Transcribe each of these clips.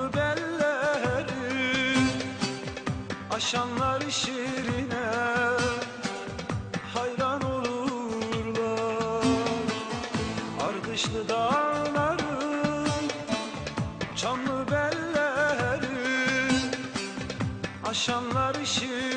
tatlı belleri Aşanlar şirine hayran olurlar. Ardışlı dağların çamlı belleri Aşanlar şirine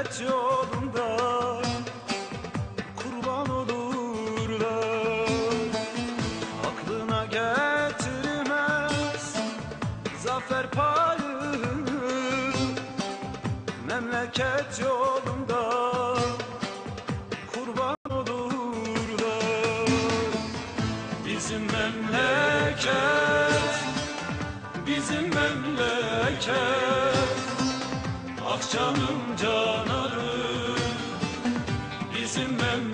cennet yolunda kurban olurlar. Aklına getirmez zafer payını Memleket yolunda kurban olurlar. Bizim memleket, bizim memleket. Ah canım canım. içime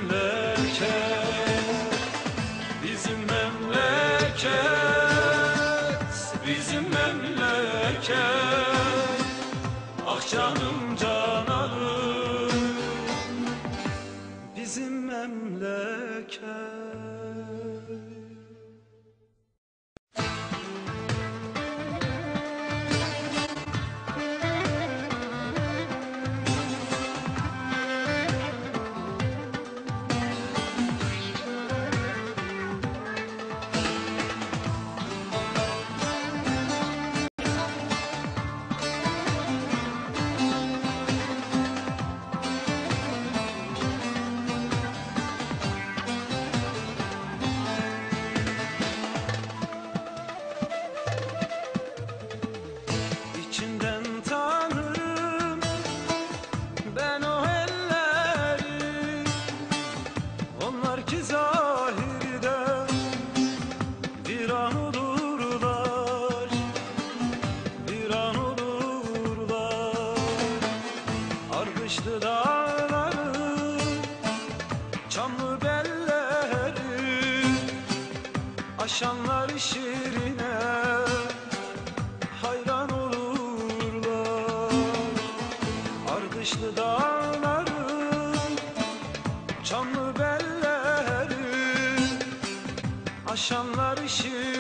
Aşanlar şirine hayran olurlar. Ardışlı dağların çamlı belleri Aşanlar şirine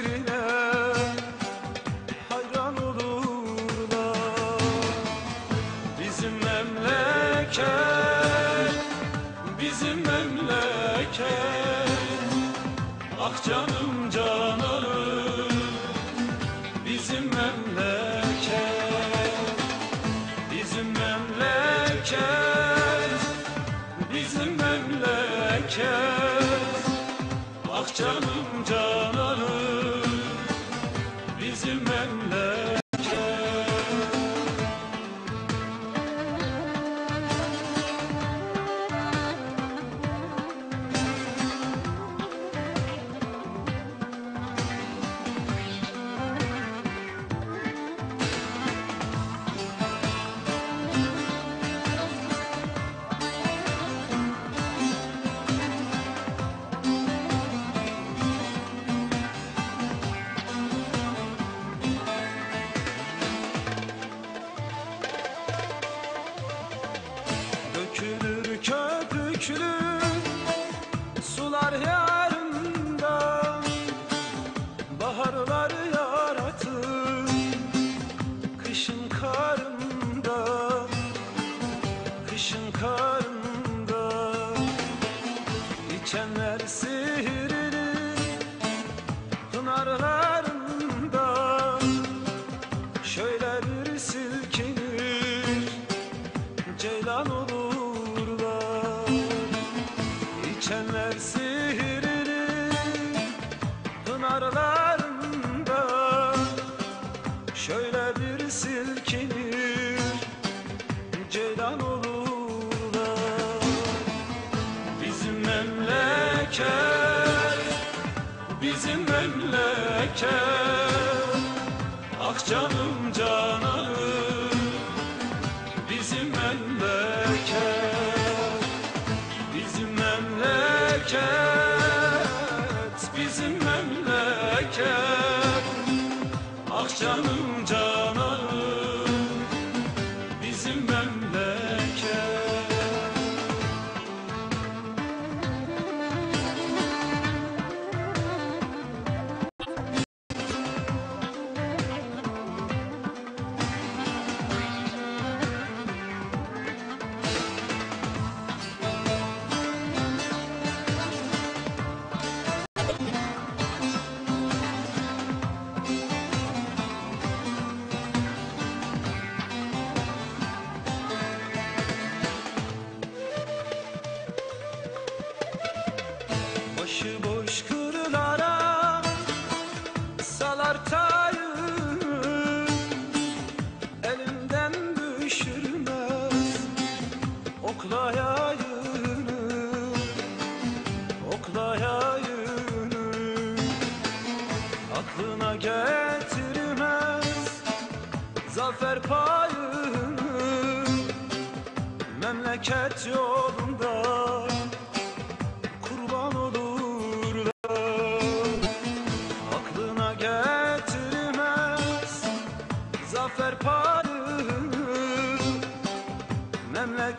Akçanı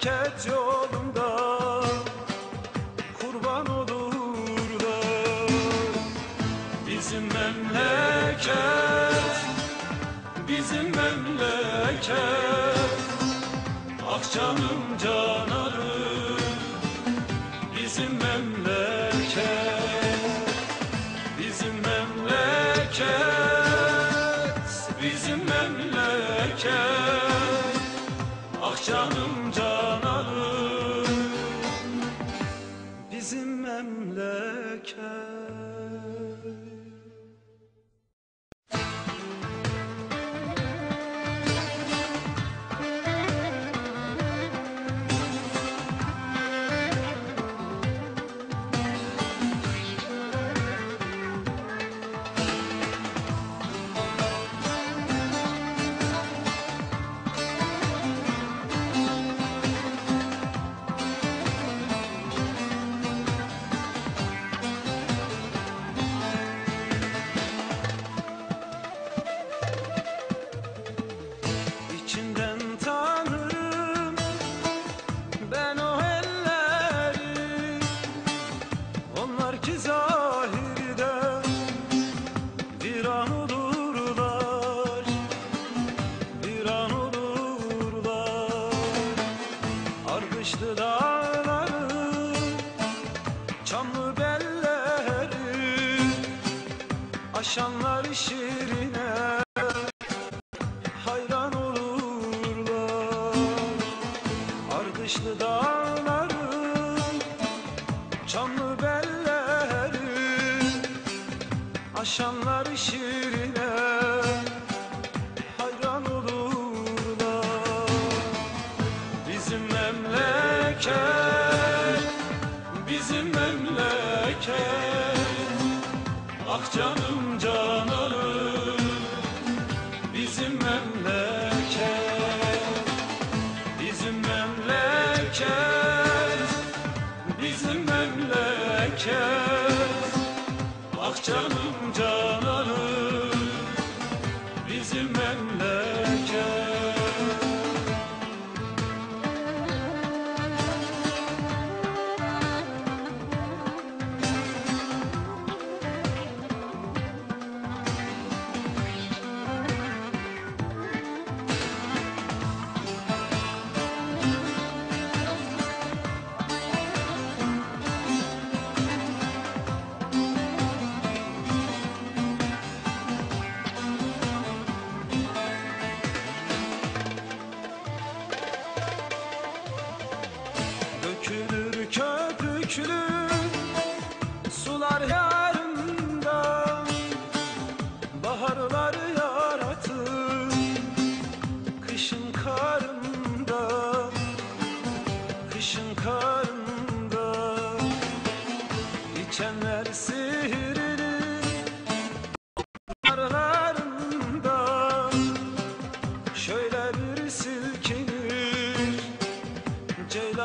memleket yolunda kurban olurlar Bizim memleket, bizim memleket Ah canım can. akşamlar ışığı.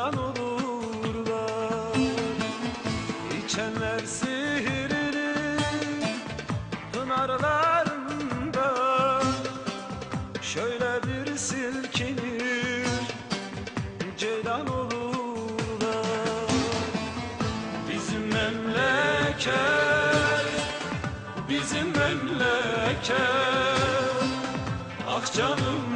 perişan olurlar. İçenler sihirli pınarlarında. Şöyle bir silkinir ceylan olurlar. Bizim memleket, bizim memleket. Ah canım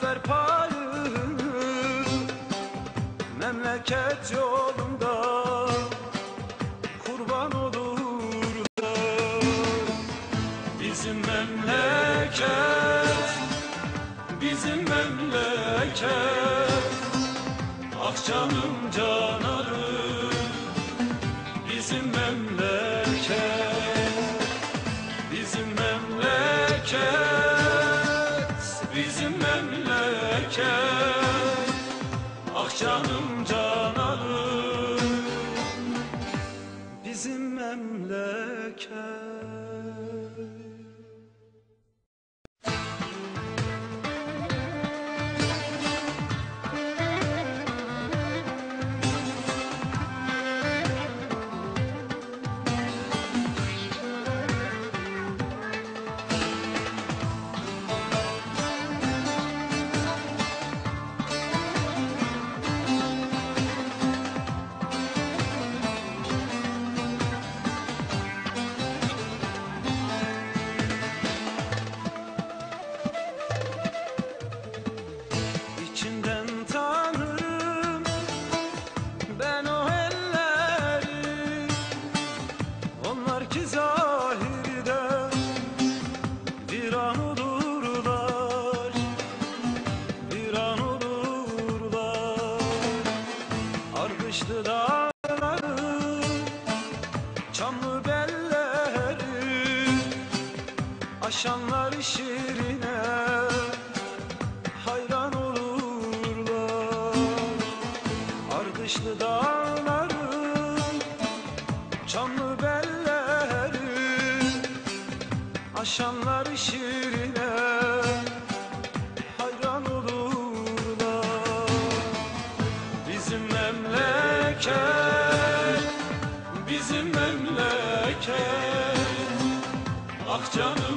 Zafer payı Memleket yolunda Kurban olurlar Bizim memleket Bizim memleket. Ah canım can. Ardışlı dağların çamlı belleri Aşanlar şirine hayran olurlar. Bizim memleket, bizim memleket Ah canım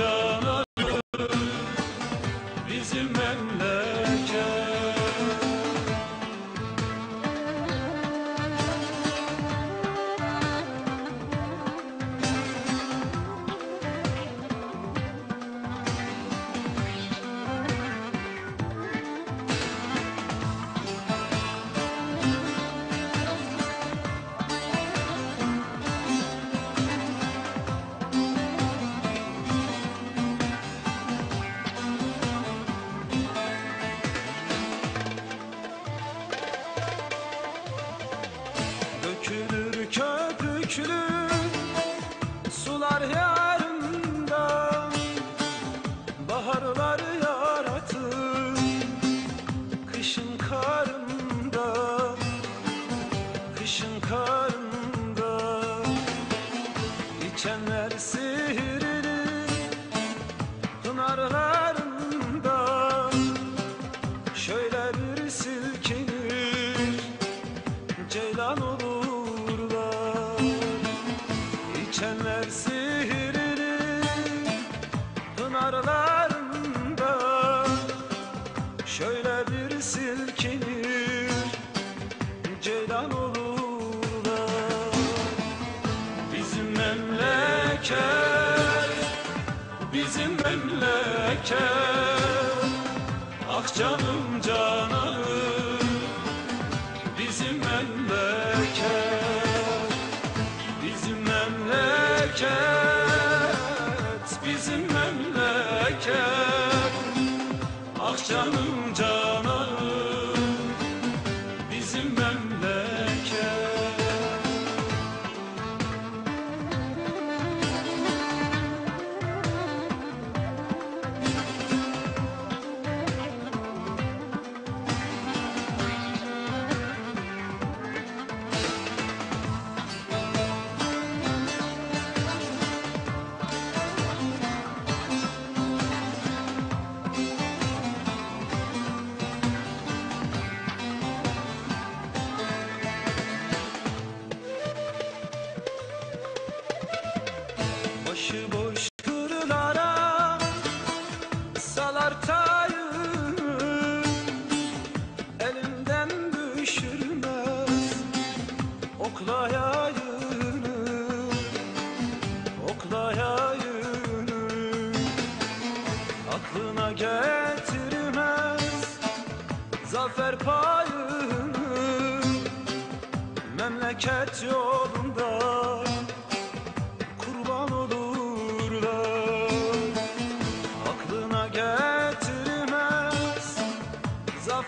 canım İçenler sihirli pınarlarında Şöyle bir silkinir ceylan olurlar. Bizim memleket, bizim memleket Ah canım cananım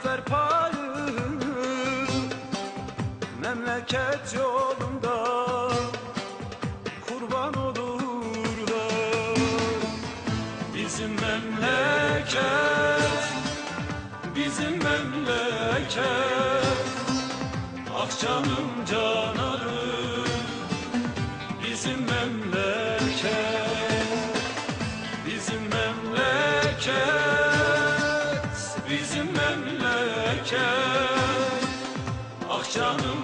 zafer payını Memleket yolunda kurban olurlar. Bizim memleket, bizim memleket Ah canım cananım Bizim memleket Bizim memleket canım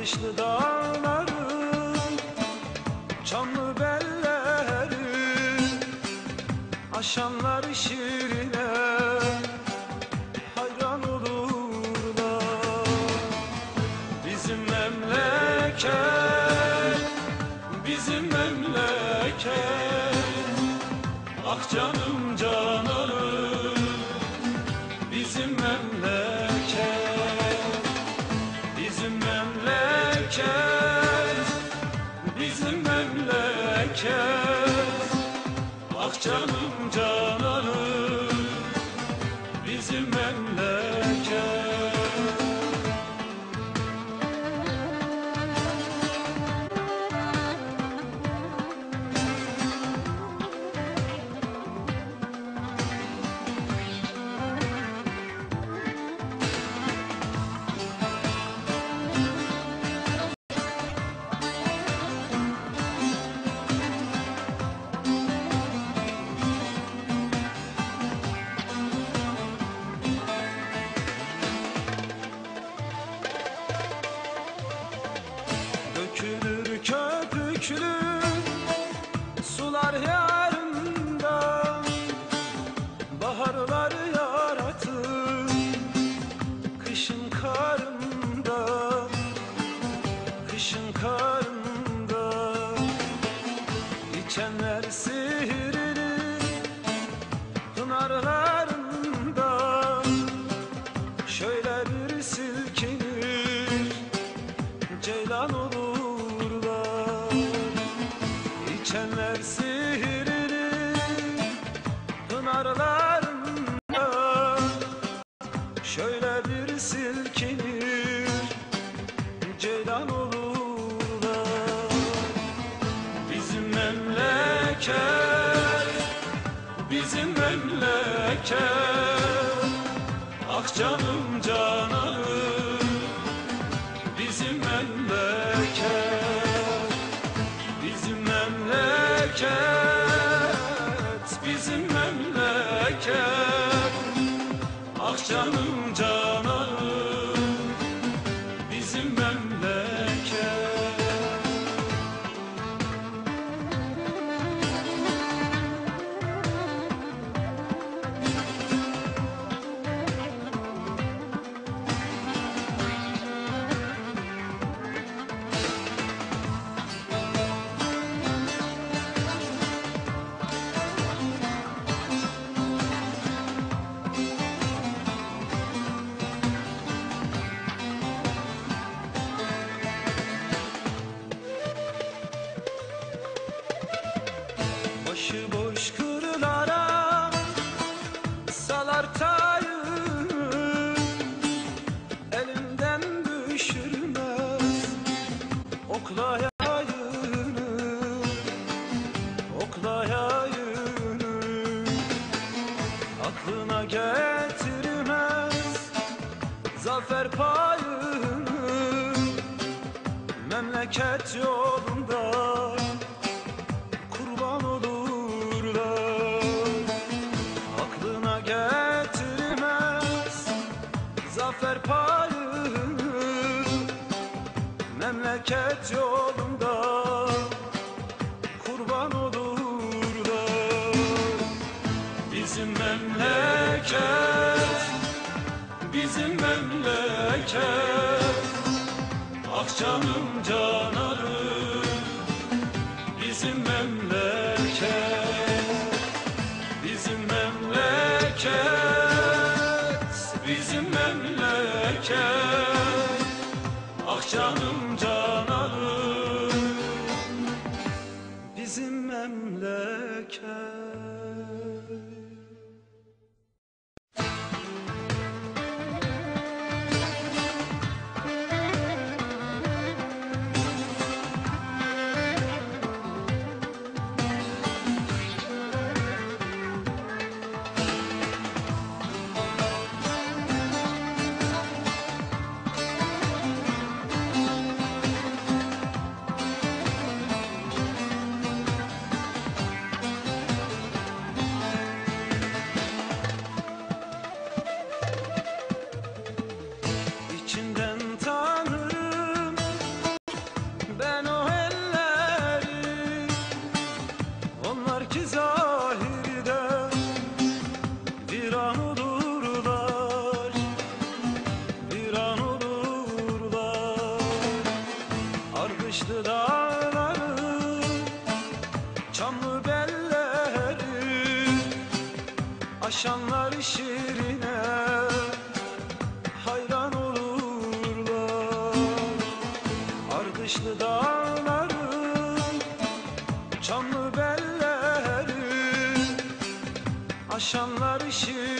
Kışlı dağların Çamlı bellerin Aşanlar şirine Hayran olurlar. Bizim memleket Bizim memleket Ah canım canım can. canım. yaparız Memleket yolunda kurban olurlar Bizim memleket, bizim memleket. Ah canım canan geçer Aşanlar şirine